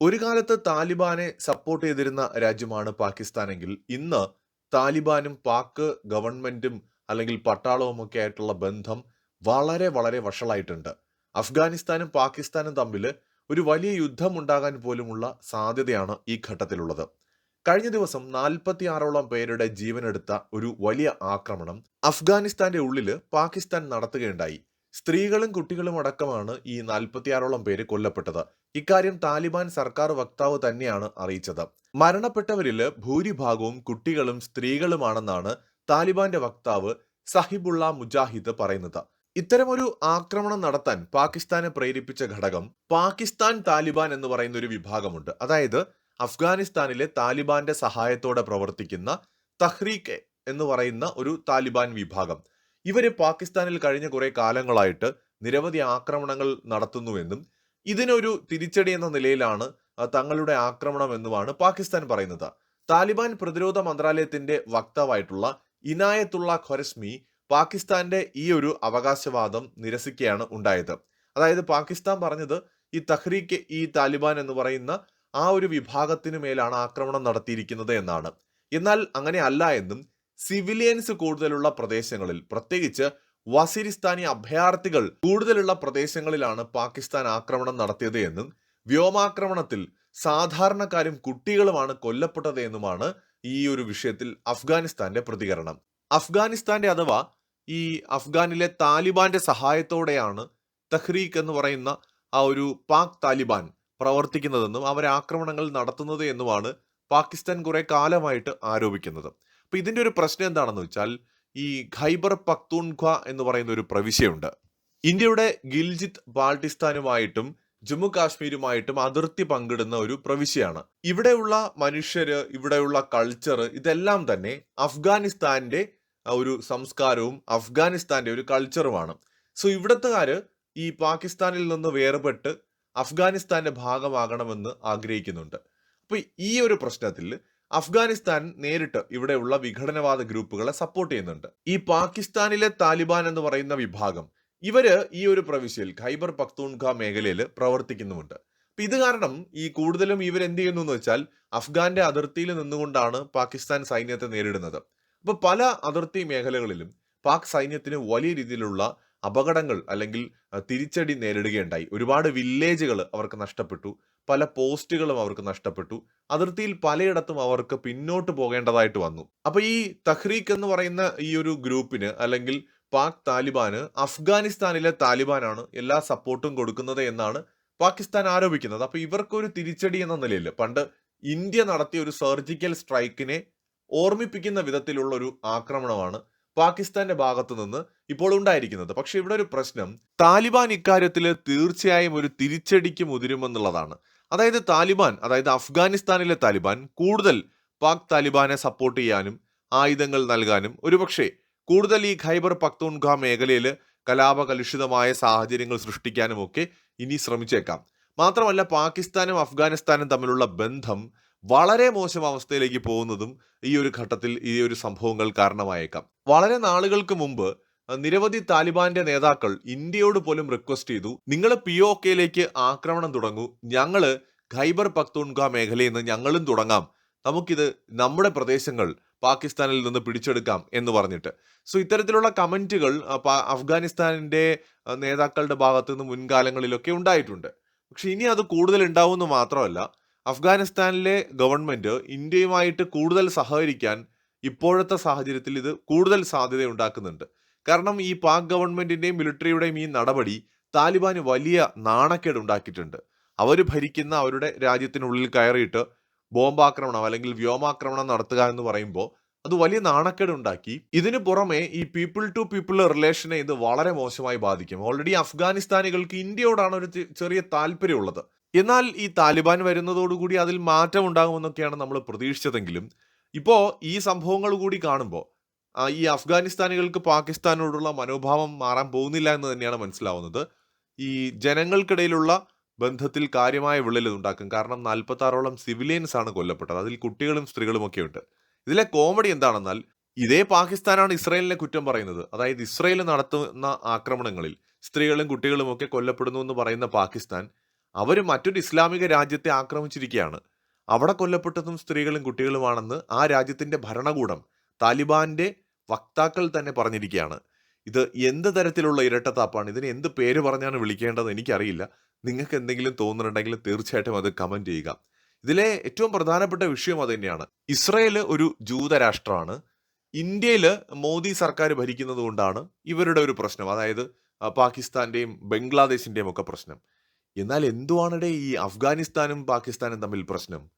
ഒരു കാലത്ത് താലിബാനെ സപ്പോർട്ട് ചെയ്തിരുന്ന രാജ്യമാണ് പാകിസ്ഥാനെങ്കിൽ ഇന്ന് താലിബാനും പാക് ഗവൺമെന്റും അല്ലെങ്കിൽ പട്ടാളവും ഒക്കെ ആയിട്ടുള്ള ബന്ധം വളരെ വളരെ വഷളായിട്ടുണ്ട്. അഫ്ഗാനിസ്ഥാനും പാകിസ്ഥാനും തമ്മിൽ ഒരു വലിയ യുദ്ധം ഉണ്ടാകാൻ പോലുമുള്ള സാധ്യതയാണ് ഈ ഘട്ടത്തിലുള്ളത്. കഴിഞ്ഞ ദിവസം നാൽപ്പത്തി ആറോളം പേരുടെ ജീവനെടുത്ത ഒരു വലിയ ആക്രമണം അഫ്ഗാനിസ്ഥാന്റെ ഉള്ളിൽ പാകിസ്ഥാൻ നടത്തുകയുണ്ടായി. സ്ത്രീകളും കുട്ടികളും അടക്കമാണ് ഈ നാൽപ്പത്തിയാറോളം പേര് കൊല്ലപ്പെട്ടത്. ഇക്കാര്യം താലിബാൻ സർക്കാർ വക്താവ് തന്നെയാണ് അറിയിച്ചത്. മരണപ്പെട്ടവരിൽ ഭൂരിഭാഗവും കുട്ടികളും സ്ത്രീകളുമാണെന്നാണ് താലിബാന്റെ വക്താവ് സഹിബുള്ള മുജാഹിദ് പറയുന്നത്. ഇത്തരമൊരു ആക്രമണം നടത്താൻ പാകിസ്ഥാനെ പ്രേരിപ്പിച്ച ഘടകം പാകിസ്ഥാൻ താലിബാൻ എന്ന് പറയുന്ന ഒരു വിഭാഗമുണ്ട്. അതായത് അഫ്ഗാനിസ്ഥാനിലെ താലിബാന്റെ സഹായത്തോടെ പ്രവർത്തിക്കുന്ന തഹ്രീക്ക് എന്ന് പറയുന്ന ഒരു താലിബാൻ വിഭാഗം. ഇവർ പാകിസ്ഥാനിൽ കഴിഞ്ഞ കുറെ കാലങ്ങളായിട്ട് നിരവധി ആക്രമണങ്ങൾ നടത്തുന്നുവെന്നും ഇതിനൊരു തിരിച്ചടി എന്ന നിലയിലാണ് തങ്ങളുടെ ആക്രമണം എന്നുമാണ് പാകിസ്ഥാൻ പറയുന്നത്. താലിബാൻ പ്രതിരോധ മന്ത്രാലയത്തിന്റെ വക്താവായിട്ടുള്ള ഇനായത്തുള്ള ഖൊരസ്മി പാകിസ്ഥാന്റെ ഈ ഒരു അവകാശവാദം നിരസിക്കുകയാണ് ഉണ്ടായത്. അതായത് പാകിസ്ഥാൻ പറഞ്ഞത് ഈ തഹ്രീക്ക് ഈ താലിബാൻ എന്ന് പറയുന്ന ആ ഒരു വിഭാഗത്തിനു മേലാണ് ആക്രമണം നടത്തിയിരിക്കുന്നത് എന്നാണ്. എന്നാൽ അങ്ങനെ അല്ല എന്നും സിവിലിയൻസ് കൂടുതലുള്ള പ്രദേശങ്ങളിൽ പ്രത്യേകിച്ച് വസിരിസ്ഥാനി അഭയാർത്ഥികൾ കൂടുതലുള്ള പ്രദേശങ്ങളിലാണ് പാകിസ്ഥാൻ ആക്രമണം നടത്തിയത് എന്നും വ്യോമാക്രമണത്തിൽ സാധാരണക്കാരും കുട്ടികളുമാണ് കൊല്ലപ്പെട്ടത് എന്നുമാണ് ഈ ഒരു വിഷയത്തിൽ അഫ്ഗാനിസ്ഥാന്റെ പ്രതികരണം. അഫ്ഗാനിസ്ഥാന്റെ അഥവാ ഈ അഫ്ഗാനിലെ താലിബാന്റെ സഹായത്തോടെയാണ് തഹ്രീഖ് എന്ന് പറയുന്ന ആ ഒരു പാക് താലിബാൻ പ്രവർത്തിക്കുന്നതെന്നും അവരെ ആക്രമണങ്ങൾ നടത്തുന്നത് എന്നുമാണ് പാകിസ്ഥാൻ കുറെ കാലമായിട്ട് ആരോപിക്കുന്നത്. അപ്പൊ ഇതിന്റെ ഒരു പ്രശ്നം എന്താണെന്ന് വെച്ചാൽ ഈ ഖൈബർ പക്തൂൺഖ എന്ന് പറയുന്ന ഒരു പ്രവിശ്യയുണ്ട്. ഇന്ത്യയുടെ ഗിൽജിത്ത് ബാൾട്ടിസ്ഥാനുമായിട്ടും ജമ്മു കാശ്മീരുമായിട്ടും അതിർത്തി പങ്കിടുന്ന ഒരു പ്രവിശ്യയാണ്. ഇവിടെയുള്ള മനുഷ്യര് ഇവിടെയുള്ള കൾച്ചർ ഇതെല്ലാം തന്നെ അഫ്ഗാനിസ്ഥാന്റെ ഒരു സംസ്കാരവും അഫ്ഗാനിസ്ഥാന്റെ ഒരു കൾച്ചറുമാണ് സോ ഇവിടത്തുകാര് ഈ പാകിസ്ഥാനിൽ നിന്ന് വേർപെട്ട് അഫ്ഗാനിസ്ഥാന്റെ ഭാഗമാകണമെന്ന് ആഗ്രഹിക്കുന്നുണ്ട്. അപ്പൊ ഈ ഒരു പ്രശ്നത്തിൽ അഫ്ഗാനിസ്ഥാൻ നേരിട്ട് ഇവിടെയുള്ള വിഘടനവാദ ഗ്രൂപ്പുകളെ സപ്പോർട്ട് ചെയ്യുന്നുണ്ട്. ഈ പാകിസ്ഥാനിലെ താലിബാൻ എന്ന് പറയുന്ന വിഭാഗം ഇവർ ഈ ഒരു പ്രവിശ്യയിൽ ഖൈബർ പക്തൂൺഖ മേഖലയിൽ പ്രവർത്തിക്കുന്നുമുണ്ട്. അപ്പൊ ഇത് കാരണം ഈ കൂടുതലും ഇവർ എന്ത് ചെയ്യുന്നു എന്ന് വെച്ചാൽ അഫ്ഗാന്റെ അതിർത്തിയിൽ നിന്നുകൊണ്ടാണ് പാകിസ്ഥാൻ സൈന്യത്തെ നേരിടുന്നത്. അപ്പൊ പല അതിർത്തി മേഖലകളിലും പാക് സൈന്യത്തിന് വലിയ രീതിയിലുള്ള അപകടങ്ങൾ അല്ലെങ്കിൽ തിരിച്ചടി നേരിടുകയുണ്ടായി. ഒരുപാട് വില്ലേജുകൾ അവർക്ക് നഷ്ടപ്പെട്ടു. പല പോസ്റ്റുകളും അവർക്ക് നഷ്ടപ്പെട്ടു. അതിർത്തിയിൽ പലയിടത്തും അവർക്ക് പിന്നോട്ട് പോകേണ്ടതായിട്ട് വന്നു. അപ്പൊ ഈ തഹ്രീഖ് എന്ന് പറയുന്ന ഈ ഒരു ഗ്രൂപ്പിന് അല്ലെങ്കിൽ പാക് താലിബാന് അഫ്ഗാനിസ്ഥാനിലെ താലിബാനാണ് എല്ലാ സപ്പോർട്ടും കൊടുക്കുന്നത് എന്നാണ് പാകിസ്ഥാൻ ആരോപിക്കുന്നത്. അപ്പൊ ഇവർക്കൊരു തിരിച്ചടി എന്ന നിലയിൽ പണ്ട് ഇന്ത്യ നടത്തിയ ഒരു സർജിക്കൽ സ്ട്രൈക്കിനെ ഓർമ്മിപ്പിക്കുന്ന വിധത്തിലുള്ള ഒരു ആക്രമണമാണ് പാകിസ്ഥാന്റെ ഭാഗത്തു നിന്ന് ഇപ്പോൾ ഉണ്ടായിരിക്കുന്നത്. പക്ഷെ ഇവിടെ ഒരു പ്രശ്നം. താലിബാൻ ഇക്കാര്യത്തിൽ തീർച്ചയായും ഒരു തിരിച്ചടിക്ക് മുതിരുമെന്നുള്ളതാണ്. അതായത് താലിബാൻ അതായത് അഫ്ഗാനിസ്ഥാനിലെ താലിബാൻ കൂടുതൽ പാക് താലിബാനെ സപ്പോർട്ട് ചെയ്യാനും ആയുധങ്ങൾ നൽകാനും ഒരുപക്ഷെ കൂടുതൽ ഈ ഖൈബർ പക്തൂൺഖ മേഖലയിൽ കലാപകലുഷിതമായ സാഹചര്യങ്ങൾ സൃഷ്ടിക്കാനും ഒക്കെ ഇനി ശ്രമിച്ചേക്കാം. മാത്രമല്ല പാകിസ്ഥാനും അഫ്ഗാനിസ്ഥാനും തമ്മിലുള്ള ബന്ധം വളരെ മോശം അവസ്ഥയിലേക്ക് പോകുന്നതും ഈ ഒരു ഘട്ടത്തിൽ ഈ ഒരു സംഭവങ്ങൾ കാരണമായേക്കാം. വളരെ നാളുകൾക്ക് മുമ്പ് നിരവധി താലിബാന്റെ നേതാക്കൾ ഇന്ത്യയോട് പോലും റിക്വസ്റ്റ് ചെയ്തു നിങ്ങൾ പി ഒ കെയിലേക്ക് ആക്രമണം തുടങ്ങൂ. ഞങ്ങൾ ഖൈബർ പക്തൂൺഖ മേഖലയിൽ നിന്ന് ഞങ്ങളും തുടങ്ങാം. നമുക്കിത് നമ്മുടെ പ്രദേശങ്ങൾ പാകിസ്ഥാനിൽ നിന്ന് പിടിച്ചെടുക്കാം എന്ന് പറഞ്ഞിട്ട്. സോ ഇത്തരത്തിലുള്ള കമന്റുകൾ അഹ് നേതാക്കളുടെ ഭാഗത്തു നിന്ന് മുൻകാലങ്ങളിലൊക്കെ ഉണ്ടായിട്ടുണ്ട്. പക്ഷെ ഇനി അത് കൂടുതൽ ഉണ്ടാവുമെന്ന് മാത്രമല്ല അഫ്ഗാനിസ്ഥാനിലെ ഗവൺമെന്റ് ഇന്ത്യയുമായിട്ട് കൂടുതൽ സഹകരിക്കാൻ ഇപ്പോഴത്തെ സാഹചര്യത്തിൽ ഇത് കൂടുതൽ സാധ്യത ഉണ്ടാക്കുന്നുണ്ട് കാരണം ഈ പാക് ഗവൺമെന്റിന്റെയും മിലിറ്ററിയുടെയും ഈ നടപടി താലിബാന് വലിയ നാണക്കേട് ഉണ്ടാക്കിയിട്ടുണ്ട്. അവർ ഭരിക്കുന്ന അവരുടെ രാജ്യത്തിനുള്ളിൽ കയറിയിട്ട് ബോംബാക്രമണം അല്ലെങ്കിൽ വ്യോമാക്രമണം നടത്തുക എന്ന് പറയുമ്പോൾ അത് വലിയ നാണക്കേട് ഉണ്ടാക്കി. ഇതിനു പുറമെ ഈ പീപ്പിൾ ടു പീപ്പിൾ റിലേഷനെ ഇത് വളരെ മോശമായി ബാധിക്കും. ഓൾറെഡി അഫ്ഗാനിസ്ഥാനികൾക്ക് ഇന്ത്യയോടാണ് ഒരു ചെറിയ താല്പര്യമുള്ളത്. എന്നാൽ ഈ താലിബാൻ വരുന്നതോടുകൂടി അതിൽ മാറ്റം ഉണ്ടാകുമെന്നൊക്കെയാണ് നമ്മൾ പ്രതീക്ഷിച്ചതെങ്കിലും ഇപ്പോൾ ഈ സംഭവങ്ങൾ കൂടി കാണുമ്പോൾ ഈ അഫ്ഗാനിസ്ഥാനികൾക്ക് പാകിസ്ഥാനോടുള്ള മനോഭാവം മാറാൻ പോകുന്നില്ല എന്ന് തന്നെയാണ് മനസ്സിലാവുന്നത്. ഈ ജനങ്ങൾക്കിടയിലുള്ള ബന്ധത്തിൽ കാര്യമായ വിള്ളൽ ഉണ്ടാക്കും കാരണം നാൽപ്പത്തി ആറോളം സിവിലിയൻസ് ആണ് കൊല്ലപ്പെട്ടത്. അതിൽ കുട്ടികളും സ്ത്രീകളും ഒക്കെ ഉണ്ട്. ഇതിലെ കോമഡി എന്താണെന്നാൽ ഇതേ പാകിസ്ഥാനാണ് ഇസ്രയേലിനെ കുറ്റം പറയുന്നത്. അതായത് ഇസ്രയേൽ നടത്തുന്ന ആക്രമണങ്ങളിൽ സ്ത്രീകളും കുട്ടികളും ഒക്കെ കൊല്ലപ്പെടുന്നു എന്ന് പറയുന്ന പാകിസ്ഥാൻ അവർ മറ്റൊരു ഇസ്ലാമിക രാജ്യത്തെ ആക്രമിച്ചിരിക്കുകയാണ് അവിടെ കൊല്ലപ്പെട്ടതും സ്ത്രീകളും കുട്ടികളുമാണെന്ന് ആ രാജ്യത്തിന്റെ ഭരണകൂടം താലിബാന്റെ വക്താക്കൾ തന്നെ പറഞ്ഞിരിക്കുകയാണ് ഇത് എന്ത് തരത്തിലുള്ള ഇരട്ടത്താപ്പാണ്? ഇതിന് എന്ത് പേര് പറഞ്ഞാണ് വിളിക്കേണ്ടത് എനിക്കറിയില്ല. നിങ്ങൾക്ക് എന്തെങ്കിലും തോന്നുന്നുണ്ടെങ്കിൽ തീർച്ചയായിട്ടും അത് കമന്റ് ചെയ്യുക. ഇതിലെ ഏറ്റവും പ്രധാനപ്പെട്ട വിഷയം അത് തന്നെയാണ്. ഇസ്രയേൽ ഒരു ജൂതരാഷ്ട്രമാണ്. ഇന്ത്യയിൽ മോദി സർക്കാർ ഭരിക്കുന്നത് കൊണ്ടാണ് ഇവരുടെ ഒരു പ്രശ്നം. അതായത് പാകിസ്ഥാന്റെയും ബംഗ്ലാദേശിന്റെയും ഒക്കെ പ്രശ്നം. എന്നാൽ എന്തുവാണിടെ ഈ അഫ്ഗാനിസ്ഥാനും പാകിസ്ഥാനും തമ്മിൽ പ്രശ്നം?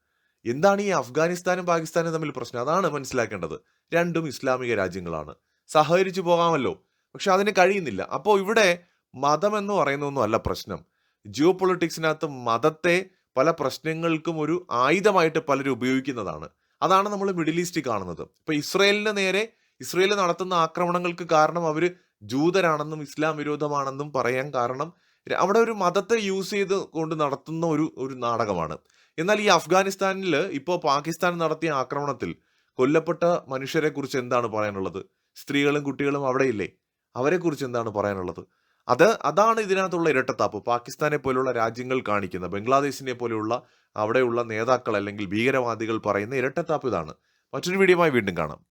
എന്താണ് ഈ അഫ്ഗാനിസ്ഥാനും പാകിസ്ഥാനും തമ്മിൽ പ്രശ്നം? അതാണ് മനസ്സിലാക്കേണ്ടത്. രണ്ടും ഇസ്ലാമിക രാജ്യങ്ങളാണ്. സഹകരിച്ചു പോകാമല്ലോ. പക്ഷെ അതിന് കഴിയുന്നില്ല. അപ്പോൾ ഇവിടെ മതം എന്ന് പറയുന്നൊന്നും അല്ല പ്രശ്നം. ജിയോ പൊളിറ്റിക്സിനകത്ത് മതത്തെ പല പ്രശ്നങ്ങൾക്കും ഒരു ആയുധമായിട്ട് പലരും ഉപയോഗിക്കുന്നതാണ്. അതാണ് നമ്മൾ മിഡിൽ ഈസ്റ്റിൽ കാണുന്നത്. ഇപ്പോൾ ഇസ്രയേലിന് നേരെ ഇസ്രയേൽ നടത്തുന്ന ആക്രമണങ്ങൾക്ക് കാരണം അവർ ജൂതരാണെന്നും ഇസ്ലാം വിരോധമാണെന്നും പറയാൻ കാരണം അവിടെ ഒരു മതത്തെ യൂസ് ചെയ്ത് കൊണ്ട് നടത്തുന്ന ഒരു ഒരു നാടകമാണ്. എന്നാൽ ഈ അഫ്ഗാനിസ്ഥാനിൽ ഇപ്പോൾ പാകിസ്ഥാൻ നടത്തിയ ആക്രമണത്തിൽ കൊല്ലപ്പെട്ട മനുഷ്യരെ കുറിച്ച് എന്താണ് പറയാനുള്ളത്? സ്ത്രീകളും കുട്ടികളും അവിടെയില്ലേ അവരെക്കുറിച്ച് എന്താണ് പറയാനുള്ളത്? അത് അതാണ് ഇതിനകത്തുള്ള ഇരട്ടത്താപ്പ്. പാകിസ്ഥാനെ പോലുള്ള രാജ്യങ്ങൾ കാണിക്കുന്ന ബംഗ്ലാദേശിനെ പോലെയുള്ള അവിടെയുള്ള നേതാക്കൾ അല്ലെങ്കിൽ ഭീകരവാദികൾ പറയുന്ന ഇരട്ടത്താപ്പ് ഇതാണ്. മറ്റൊരു വീഡിയോയുമായി വീണ്ടും കാണാം.